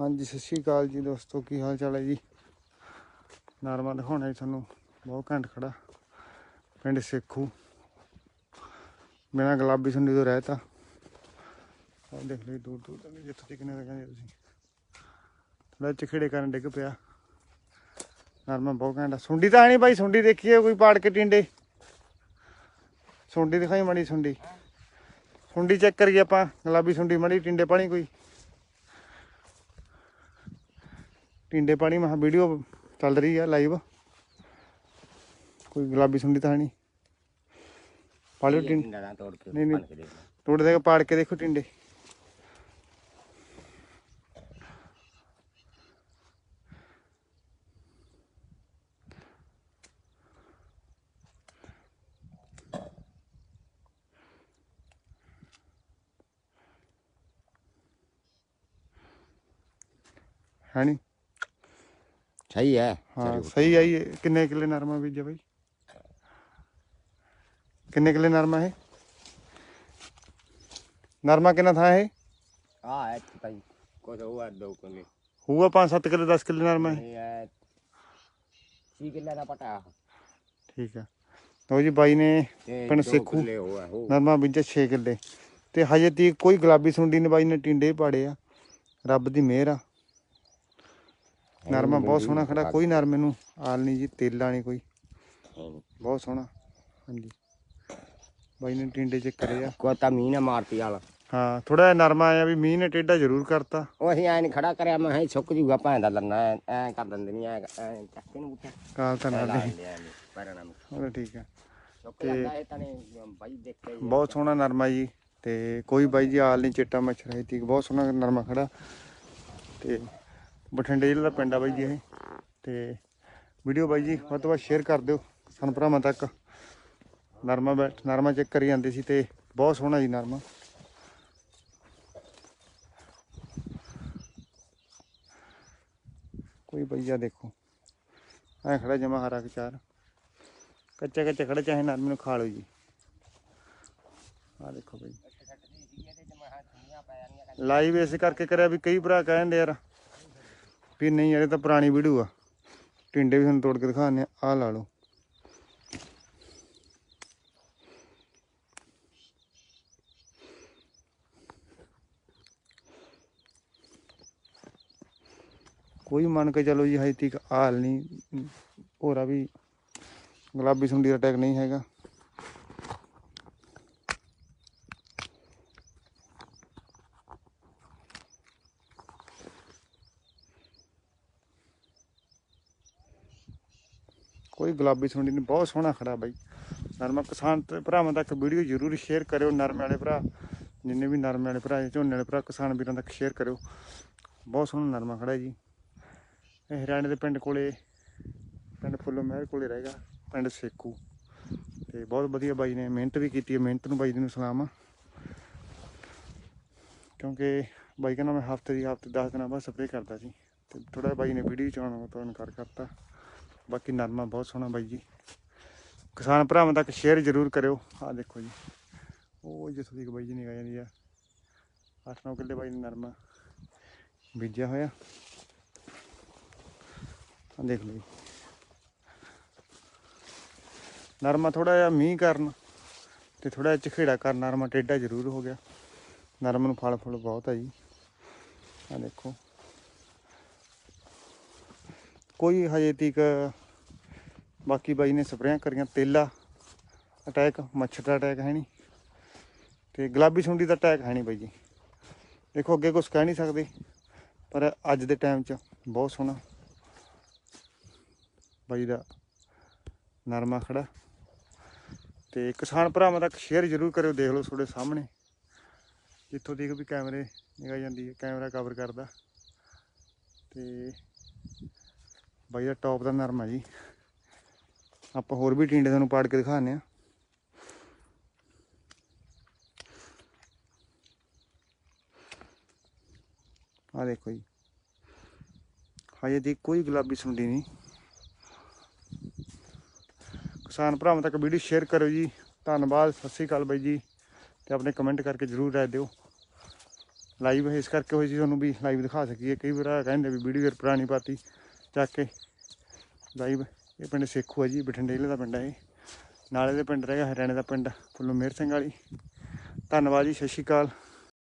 ਹਾਂਜੀ, ਸਤਿ ਸ਼੍ਰੀ ਅਕਾਲ ਜੀ ਦੋਸਤੋ, ਕੀ ਹਾਲ ਚਾਲ ਹੈ ਜੀ? ਨਰਮਾ ਦਿਖਾਉਣਾ ਜੀ ਤੁਹਾਨੂੰ, ਬਹੁਤ ਘੈਂਟ ਖੜਾ, ਪਿੰਡ ਸੇਖੂ। ਬਿਨਾਂ ਗੁਲਾਬੀ ਸੁੰਡੀ ਤੋਂ ਰਹਿਤਾ। ਆਹ ਦੇਖ ਲਈ ਦੂਰ ਦੂਰ ਤੱਕ ਜਿੱਥੇ ਤੱਕ ਨੇ ਕਹਿੰਦੇ ਤੁਸੀਂ ਥੋੜਾ ਚਖੇੜੇ ਕਰਨ ਡਿੱਗ ਪਿਆ। ਨਰਮਾ ਬਹੁਤ ਘੰਟਾ ਸੁੰਡੀ ਤਾਂ ਹੈ ਨਹੀਂ ਭਾਈ, ਸੁੰਡੀ ਦੇਖੀਏ, ਕੋਈ ਪਾੜ ਕੇ ਟਿੰਡੇ। ਸੁੰਡੀ ਦਿਖਾਈ ਮੜੀ ਸੁੰਡੀ। ਸੁੰਡੀ ਚੈੱਕ ਕਰੀਏ ਆਪਾਂ, ਗੁਲਾਬੀ ਸੁੰਡੀ ਮੜੀ, ਟਿੰਡੇ ਪਾਣੀ ਕੋਈ। ਟਿੰਡੇ ਪਾਣੀ ਮਹਾ ਵੀਡੀਓ ਚੱਲ ਰਹੀ ਆ ਲਾਈਵ ਕੋਈ ਗੁਲਾਬੀ ਸੁੰਡੀ ਤਾਂ ਨਹੀਂ। ਪਾਲਿਓ ਟਿੰਡ। ਡੰਡਾ ਤੋੜ ਕੇ ਨਹੀਂ, ਨਹੀਂ। ਤੋੜ ਦੇ ਪਾੜ ਕੇ ਦੇਖੋ ਟਿੰਡੇ। ਹੈ ਨੀ ਸਹੀ ਹੈ ਹਾਂ ਸਹੀ ਆਈ ਹੈ। ਕਿੰਨੇ ਕਿੱਲੇ ਨਰਮਾ ਬੀਜਿਆ ਬਾਈ? ਕਿੰਨੇ ਕਿੱਲੇ ਨਰਮਾ ਹੈ ਨਰਮਾ ਕਿੰਨਾ ਥਾਂ ਹੈ ਆ ਹੈ ਭਾਈ ਕੁਝ ਹੋਆ ਦੋ ਕੋਨੇ ਹੋਊਗਾ 5-7 ਕਿੱਲੇ 10 ਕਿੱਲੇ ਨਰਮਾ ਹੈ ਹੈ ਸੀ ਕਿੱਲਾ ਦਾ ਪਟਾ। ਠੀਕ ਆ ਲਓ ਜੀ ਬਾਈ ਨੇ ਤੇ ਪਿੰਡ ਸੇਖੂ ਕਿੱਲੇ ਹੋਆ ਹੋ ਨਰਮਾ ਬੀਜਿਆ 6 ਕਿੱਲੇ। ਤੇ ਹਜੇ ਤੀਕ ਕੋਈ ਗੁਲਾਬੀ ਸੁੰਡੀ ਨੇ ਬਾਈ ਨੇ ਟਿੰਡੇ ਹੀ ਪਾੜੇ ਆ। ਰੱਬ ਦੀ ਮਿਹਰ ਆ। ਨਰਮਾ ਬਹੁਤ ਸੋਹਣਾ ਖੜਾ ਕੋਈ ਨਰਮੇ ਨੂੰ ਆਲ ਨਹੀਂ ਜੀ ਤੇਲਾ ਨਹੀਂ ਕੋਈ। ਬਹੁਤ ਸੋਹਣਾ ਹਾਂਜੀ। ਬਾਈ ਨੇ ਟਿੰਡੇ ਚ ਕਰੇ ਆ ਕੋ ਤਾਂ ਮੀਂਹ ਨਾ ਮਾਰਤੀ ਵਾਲਾ। ਹਾਂ ਥੋੜਾ ਜਿਹਾ ਨਰਮਾ ਆਇਆ ਵੀ ਮੀਂਹ ਨੇ ਟੇਢਾ ਜ਼ਰੂਰ ਕਰਤਾ। ਉਹ ਅਸੀਂ ਐ ਨੀ ਖੜਾ ਕਰਿਆ ਮੈਂ ਕਿਹਾ ਸੁੱਕ ਜੂਗਾ ਭਾਂ ਦਾ ਲੰਨਾ ਐ ਐਂ ਕਰ ਦਿੰਦੇ ਨਹੀਂ ਐ ਐ ਚੱਕੇ ਨੂੰ ਉੱਠਿਆ ਕਾਲ ਤਾਂ ਨਾਲ ਠੀਕ ਨਹੀਂ ਬਾਈ ਦੇਖ ਕੇ ਬਹੁਤ ਸੋਹਣਾ ਨਰਮਾ ਜੀ ਤੇ ਕੋਈ ਬਾਈ ਜੀ ਆਲ ਨਹੀਂ ਚਿੱਟਾ ਮੱਛਰ ਹੈ ਤੀ ਬਹੁਤ ਸੋਹਣਾ ਨਰਮਾ ਖੜਾ। ਤੇ ਬਠਿੰਡੇ ਜ਼ਿਲ੍ਹੇ ਦਾ ਪਿੰਡ ਆ ਬਾਈ ਜੀ ਇਹ। ਤੇ ਵੀਡੀਓ ਬਾਈ ਜੀ ਵੱਧ ਤੋਂ ਵੱਧ ਸ਼ੇਅਰ ਕਰ ਦਿਓ। ਸਾਨੂੰ ਭਰਾਵਾਂ ਤੱਕ ਨਰਮਾ ਬੈਠ ਨਰਮਾ ਚੈੱਕ ਕਰੀ ਜਾਂਦੇ ਸੀ ਤੇ ਬਹੁਤ ਸੋਹਣਾ ਜੀ ਨਰਮਾ। ਕੋਈ ਬਈਆ ਦੇਖੋ। ਐ ਖੜਾ ਜਮਾ ਹਰਾ ਚਾਰ ਕੱਚਾ ਕੱਚਾ ਖੜਾ ਚਾਹੇ ਨਰਮੇ ਨੂੰ ਖਾ ਲਓ ਜੀ। ਆ ਦੇਖੋ ਬਈ ਲਾਈਵ ਇਸ ਕਰਕੇ ਕਰਿਆ ਵੀ ਕਈ ਭਰਾ ਕਹਿੰਦੇ ਯਾਰ ਵੀ ਨਹੀਂ ਯਾਰ ਇਹ ਤਾਂ ਪੁਰਾਣੀ ਵੀਡੀਓ ਆ। ਟਿੰਡੇ ਵੀ ਤੁਹਾਨੂੰ ਤੋੜ ਕੇ ਦਿਖਾਉਂਦੇ ਆ। ਆਹ ਲਾ ਲਓ। ਕੋਈ ਮੰਨ ਕੇ ਚਲੋ ਜੀ, ਹਜੇ ਤੱਕ ਹਾਲ ਨਹੀਂ। ਹੋਰਾ ਵੀ ਗੁਲਾਬੀ ਸੁੰਡੀ ਦਾ ਅਟੈਕ ਨਹੀਂ ਹੈਗਾ। ਕੋਈ ਗੁਲਾਬੀ ਸੁੰਡੀ ਨਹੀਂ, ਬਹੁਤ ਸੋਹਣਾ ਖੜਾ ਬਾਈ। ਨਰਮਾ ਕਿਸਾਨ ਤੇ ਭਰਾਵਾਂ ਤੱਕ ਵੀਡੀਓ ਜ਼ਰੂਰ ਸ਼ੇਅਰ ਕਰਿਓ, ਨਰਮੇ ਵਾਲੇ ਭਰਾ, ਜਿੰਨੇ ਵੀ ਨਰਮੇ ਵਾਲੇ ਭਰਾ ਝੋਨੇ ਵਾਲੇ ਭਰਾ, ਕਿਸਾਨ ਵੀਰਾਂ ਤੱਕ ਸ਼ੇਅਰ ਕਰਿਓ। ਬਹੁਤ ਸੋਹਣਾ ਨਰਮਾ ਖੜਾ ਜੀ। ਇਹ ਹਰਿਆਣੇ ਦੇ ਪਿੰਡ ਕੋਲੇ, ਪਿੰਡ ਫੁੱਲੋ ਮਹਿਰ ਕੋਲੇ ਰਹੇਗਾ, ਪਿੰਡ ਸੇਕੂ। ਤੇ ਬਹੁਤ ਵਧੀਆ ਬਾਈ ਨੇ ਮਿਹਨਤ ਵੀ ਕੀਤੀ ਹੈ, ਮਿਹਨਤ ਨੂੰ ਬਾਈ ਜੀ ਨੂੰ ਸਲਾਮ ਆ। ਕਿਉਂਕਿ ਬਾਈ ਕਹਿੰਦਾ ਮੈਂ ਹਫ਼ਤੇ ਦੀ ਹਫ਼ਤੇ 10 ਦਿਨਾਂ ਬਾਅਦ ਸਪਰੇਅ ਕਰਦਾ ਸੀ ਤੇ ਥੋੜਾ ਬਾਈ ਨੇ ਵੀਡੀਓ ਚ ਚਾਉਣ ਤੋਂ ਇਨਕਾਰ ਕਰਤਾ। ਬਾਕੀ ਨਰਮਾ ਬਹੁਤ ਸੋਹਣਾ ਬਾਈ ਜੀ। ਕਿਸਾਨ ਭਰਾਵਾਂ ਤੱਕ ਸ਼ੇਅਰ ਜ਼ਰੂਰ ਕਰਿਓ। ਆਹ ਦੇਖੋ ਜੀ। ਉਹ ਜਿੱਥੋਂ ਦੀ ਬਾਈ ਜੀ ਨਿਗਾਹ ਜਾਂਦੀ ਆ 8-9 ਕਿੱਲੇ ਬਾਈ ਨੇ ਨਰਮਾ ਬੀਜਿਆ ਹੋਇਆ। ਆਹ ਦੇਖ ਲਓ ਜੀ। ਨਰਮਾ ਥੋੜਾ ਜਿਹਾ ਮੀਂਹ ਕਾਰਨ ਤੇ ਥੋੜਾ ਜਿਹਾ ਝਖੇੜਾ ਕਾਰਨ ਨਰਮਾ ਟੇਢਾ ਜ਼ਰੂਰ ਹੋ ਗਿਆ। ਨਰਮ ਨੂੰ ਫਲ ਫੁੱਲ ਬਹੁਤ ਆ ਜੀ। ਆ ਦੇਖੋ। ਕੋਈ ਹਜੇ ਤੀਕ, ਬਾਕੀ ਬਾਈ ਨੇ ਸਪਰੇਆਂ ਕਰੀਆਂ, ਤੇਲਾ ਅਟੈਕ, ਮੱਛਰ ਦਾ ਅਟੈਕ ਹੈ ਨਹੀਂ ਤੇ ਗੁਲਾਬੀ ਸੁੰਡੀ ਦਾ ਅਟੈਕ ਹੈ ਨਹੀਂ ਬਾਈ ਜੀ। ਦੇਖੋ, ਅੱਗੇ ਕੁਝ ਕਹਿ ਨਹੀਂ ਸਕਦੇ, ਪਰ ਅੱਜ ਦੇ ਟਾਈਮ 'ਚ ਬਹੁਤ ਸੋਹਣਾ ਬਾਈ ਦਾ ਨਰਮਾ ਖੜਾ। ਤੇ ਕਿਸਾਨ ਭਰਾਵਾਂ ਤੱਕ ਸ਼ੇਅਰ ਜ਼ਰੂਰ ਕਰਿਓ, ਦੇਖ ਲਓ ਤੁਹਾਡੇ ਸਾਹਮਣੇ। ਜਿੱਥੋਂ ਦੇਖ ਵੀ ਕੈਮਰੇ ਨਿਗਾਹ ਜਾਂਦੀ ਹੈ, ਕੈਮਰਾ ਕਵਰ ਕਰਦਾ। ਤੇ ਬਾਈ ਦਾ ਟੌਪ ਦਾ ਨਰਮਾ ਜੀ। ਆਪਾਂ ਹੋਰ ਵੀ ਟਿੰਡੇ ਤੁਹਾਨੂੰ ਪਾੜ ਕੇ ਦਿਖਾਉਂਦੇ ਆ ਆ ਦੇਖੋ ਜੀ। ਹਜੇ ਦੀ ਕੋਈ ਗੁਲਾਬੀ ਸੁੰਡੀ ਨਹੀਂ। ਕਿਸਾਨ ਭਰਾਵਾਂ ਤੱਕ ਵੀਡੀਓ ਸ਼ੇਅਰ ਕਰੋ ਜੀ। ਧੰਨਵਾਦ, ਸਤਿ ਸ੍ਰੀ ਅਕਾਲ ਬਾਈ ਜੀ। ਤੇ ਆਪਣੇ ਕਮੈਂਟ ਕਰਕੇ ਜਰੂਰ ਰਾਏ ਦਿਓ। ਲਾਈਵ ਇਸ ਕਰਕੇ ਹੋਈ ਸੀ ਤੁਹਾਨੂੰ ਵੀ ਲਾਈਵ ਦਿਖਾ ਸਕੀਏ। ਕਈ ਵਾਰ ਕਹਿੰਦੇ ਵੀ ਵੀਡੀਓ ਪੁਰਾਣੀ ਪਾਤੀ। ਚੱਕ ਕੇ ਲਾਈਵ ਇਹ ਪਿੰਡ ਸੇਖੂ ਹੈ ਜੀ, ਬਠਿੰਡੇ ਜ਼ਿਲ੍ਹੇ ਦਾ ਪਿੰਡ ਹੈ ਇਹ। ਨਾਲੇ ਦੇ ਪਿੰਡ ਰਹਿ ਗਿਆ ਹਰਿਆਣੇ ਦਾ ਪਿੰਡ, ਫੁੱਲੋ ਮੇਰ ਸਿੰਘ ਵਾਲੀ। ਧੰਨਵਾਦ ਜੀ, ਸਤਿ ਸ਼੍ਰੀ ਅਕਾਲ।